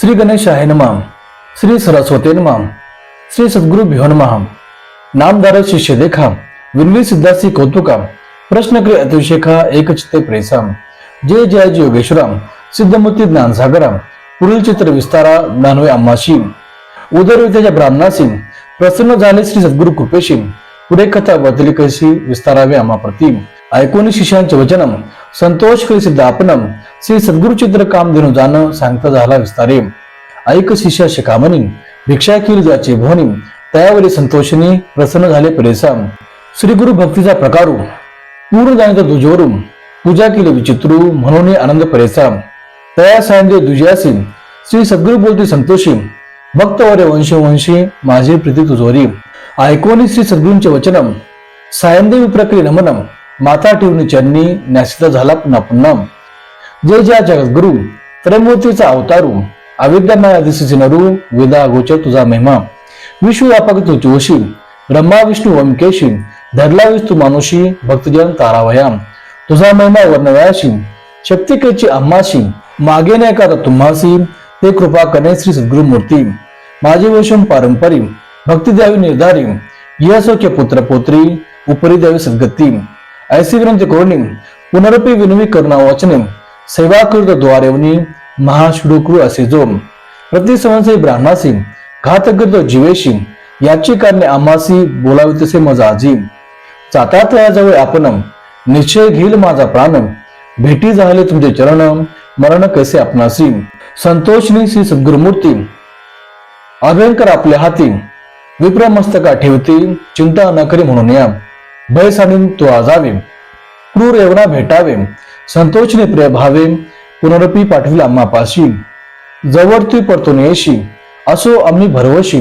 श्री गणेशाय नमाम श्री सरस्वती नमाम श्री सद्गुरु भिहो नमः. नामदार शिष्य देखाम विनवी सिद्धासी कौतुकाम प्रश्न क्रिय अतिशेखा एकचित्ते प्रेसाम जय जय योगेश्वराम सिद्धमूर्ती ज्ञानसागरा पुढील चित्र विस्तारा ज्ञानवे अम्माशी. उदरविद्याच्या ब्राह्मणासी. प्रसन्न झाले श्री सद्गुरु कृपेशी. पुढे कथा बदली कशी विस्तारावे आम्हा प्रतिम. ऐकून शिष्यांचे वचनम. संतोष श्री सिद्ध आपणम श्री सद्गुरु चित्र काम देणू जाणं सांगता झाला विस्तारे ऐक शिष्या शिकामणी भिक्षा किल जाचे भोनी. त्यावरी संतोषिनी प्रसन्न झाले परेसा श्री गुरु भक्तीचा प्रकारू. पूर्ण जाणीत दुजोरू पूजा केली विचित्रू म्हणून आनंद परेसा तया सांगे दुजयासी श्री सद्गुरु बोलती संतोषी भक्त वरे वंशी वंशी माझी प्रीती तुझोरी ऐकोनी श्री सद्गुरूंचे वचनम. सायंदेवी प्रक्रिय नमनम. माता ठेवणी चन्नी न्यासित झाला पुन्हा जय जगद्गुरु त्रयमूर्तीचा अवतारू अविद्यामय दिसीचे नरू वेदा गोचर तुझा महिमा. विश्वव्यापक तू जोशी ब्रह्मा विष्णू ओमकेशी धरला तू मानुषी भक्तजन तारावयाम तुझा महिमा वर्णवयाशी शक्तिकेची अम्माशी मागे नाही का तुम्हासी ते कृपा करणे श्री सद्गुरु मूर्ती माझे वशम पारंपरी भक्ती द्यावी निर्धारी यशोक्य पुत्र पोत्री उपरी द्यावी सद्गती. ऐसी विनंती करुणी पुनरपी विनवी करुणा वाचने सेवा कृत द्वारेवनी महाशुडुकृ असे जो प्रतिसंवत्सरी ब्राह्मणासी घातकृत जीवेशी याची कारणे आम्हासी बोलावी तसे मजा आजी जाता तयाजवळ आपण निश्चय घेईल माझा प्राण. भेटी झाले तुमचे चरण मरण कसे आपणासी? संतोषनी श्री सद्गुरुमूर्ती अभयंकर आपल्या हाती विप्रमस्तका ठेवतील चिंता न करी म्हणून या. भय तो आजावे क्रूर एवढा भेटावे संतोषने प्रिय भावे पुनरपी पाठविला आम्हापाशी जवळ ती परतून येशी असो आम्ही भरवशी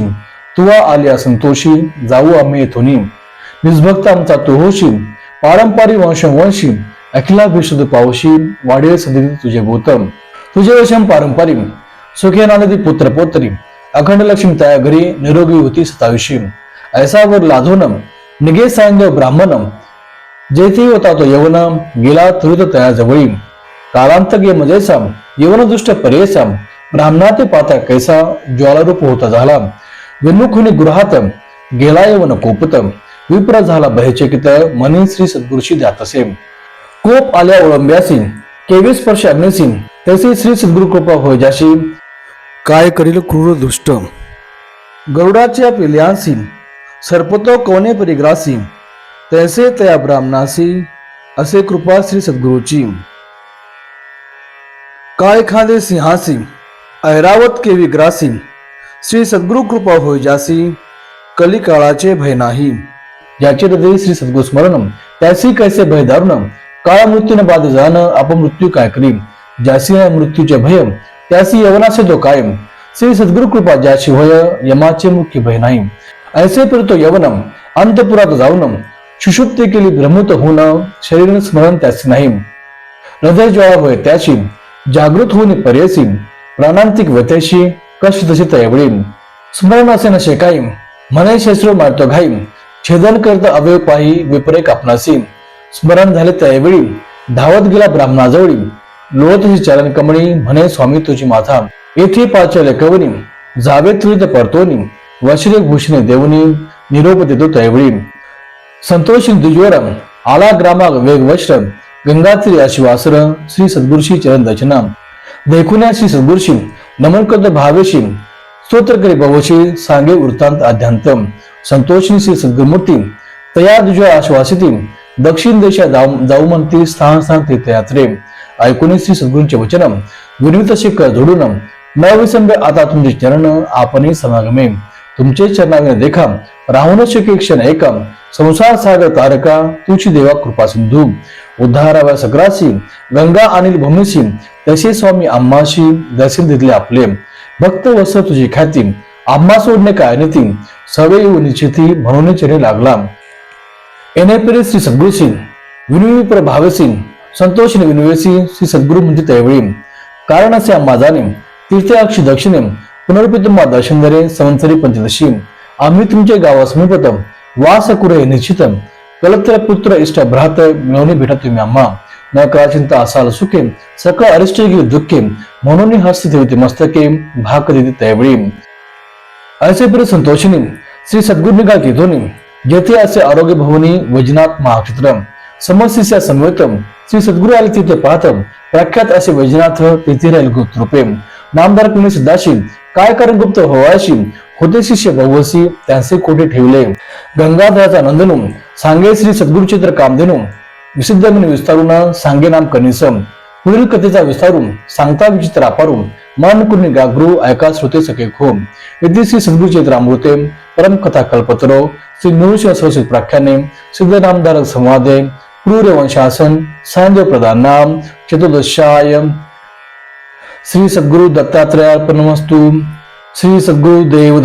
तुवा आल्या संतोषी जाऊ आम्ही येथून निजभक्त आमचा तू होशी पारंपरिक वंशवंशी अखिला विशुद्ध पावशी वाढेल सदिती तुझे गौतम तुझे वशम पारंपरिक सुखे नानदी पुत्र पोत्री अखंड लक्ष्मी तया घरी निरोगी होती सताविशी ऐसावर लाधोनम निगे सांग ब्राह्मणम जेथे होता तो यवन गेला त्रित तया जवळी कालांत गे मजेसा यवन दुष्ट परेसा ब्राह्मणाते पाता कैसा ज्वालारूप होता झाला विमुखुनी गृहात गेला यवन कोपत विप्र झाला भयचकित मनी श्री सद्गुरुशी जात असे कोप आल्या ओळंब्यासी केवी स्पर्श अग्निसी तसे श्री सद्गुरु कृपा होय जाशी काय करील क्रूर दुष्ट? गरुडाच्या पिल्यांसी सर्पतो कोणे परिग्रासी तैसे तया ब्राह्मणासी असे कृपा श्री सद्गुरूची काय खांदे सिंहासी ऐरावत के विग्रासी श्री सद्गुरु कृपा होय जासी कलिकाळाचे भय नाही ज्याचे हृदय श्री सद्गुरु स्मरण त्यासी कैसे भय दारुण काळ मृत्यूने बाद जाण अपमृत्यू काय करी ज्यासी आहे मृत्यूचे भय त्यासी यवनाचे तो कायम श्री सद्गुरु कृपा ज्याशी होय यमाचे मुख्य भय नाही ऐसे फिरतो यवनम अंतपुरात जाऊन सुषुप्ते केली भ्रमूत होऊन शरीर स्मरण त्याचे नाही हृदय ज्वाळा होय त्याची जागृत होऊन पर्यसी प्राणांतिक व्यथेशी कष्ट तशी तयवळी स्मरण असे नशे काही मने शस्त्र मारतो घाई छेदन करत अवयव पाही विपरे आपणासी स्मरण झाले त्यावेळी धावत गेला ब्राह्मणाजवळी लोळतशी चरण कमळी म्हणे स्वामी तुझी माथा. येथे पाचले कवनी जावे तुझी परतोनी वश्रे भूषणे देवनी निरोप देतो त्यावेळी संतोषी द्विजवरम आला ग्रामाग वेगवश्रम वस्त्र गंगात्री आशिवासर श्री सद्गुरुशी चरण दचना देखुन्या श्री सद्गुरुशी नमन भावेशी स्तोत्र भवशी सांगे वृत्तांत अध्यांतम संतोषी श्री सद्गुरुमूर्ती तया दुजा आश्वासिती दक्षिण देशा जाऊ जाऊ म्हणती स्थान स्थान तीर्थयात्रे. ऐकून श्री सद्गुरूंचे वचनम विनित शिक जोडून न विसंबे आता तुमचे चरण आपणही समागमे. तुमचे चरणाने देखा राहून शिके क्षण एकम संसार सागर तारका तुझी देवा कृपा सिंधू. उद्धाराव्या सगराशी गंगा अनिल भूमीशी तसे स्वामी आम्हाशी दर्शन दिले आपले. भक्त वस तुझी ख्याती आम्हा सोडणे काय नीती? सवय निश्चिती म्हणून चरे लागला. येण्यापिरी श्री सद्गुरुशी विनवी प्रभावसी संतोष विनवेसी श्री सद्गुरु म्हणजे त्यावेळी. कारण असे आम्हा जाणे तीर्थे अक्षी दक्षिणे पुनर्पितुमा दर्शन दरे संवत्सरी पंचदशी आम्ही तुमचे गावा समीपतम वास कुरे निश्चितम. कलत्र पुत्र इष्ट भ्रात मिळवणे भेटा तुम्ही आम्हा. न करा चिंता असाल सुखे सकळ अरिष्ट गेली दुःखे म्हणून हस्ती ठेवते मस्तके भाक देते त्यावेळी असे प्रिय संतोषिनी श्री सद्गुरू निघालती ध्वनी जेथे असे आरोग्य भवनी वैजनाथ महाक्षेत्र समस्या समवेतम श्री सद्गुरु आले तिथे पाहतम. प्रख्यात असे वैजनाथ तेथे राहील गुप्त रूपे नामदार कुणी सिद्धाशी काय कारण गुप्त होवाशी होते शिष्य बहुवसी त्यांचे कोठे ठेवले? गंगाधराचा नंदनू सांगे श्री सद्गुरुचित्र कामधेनू विसिद्ध मन विस्तारून सांगे नाम कनिसम पुढील कथेचा विस्तारून सांगता विचित्र अपारून मन कुणी गागरू ऐका श्रोते सके खो इथे श्री सद्गुरू चित्रामृते परम कथा कल्पतरो श्री नृसिंह सरस्वती प्राख्याने सिद्ध नामधारक संवादे क्रूर वंशासन सांदेव प्रधान नाम चतुर्दशाय श्री सद्गुरु दत्तात्रयार्पणमस्तु. श्री सद्गुरु देव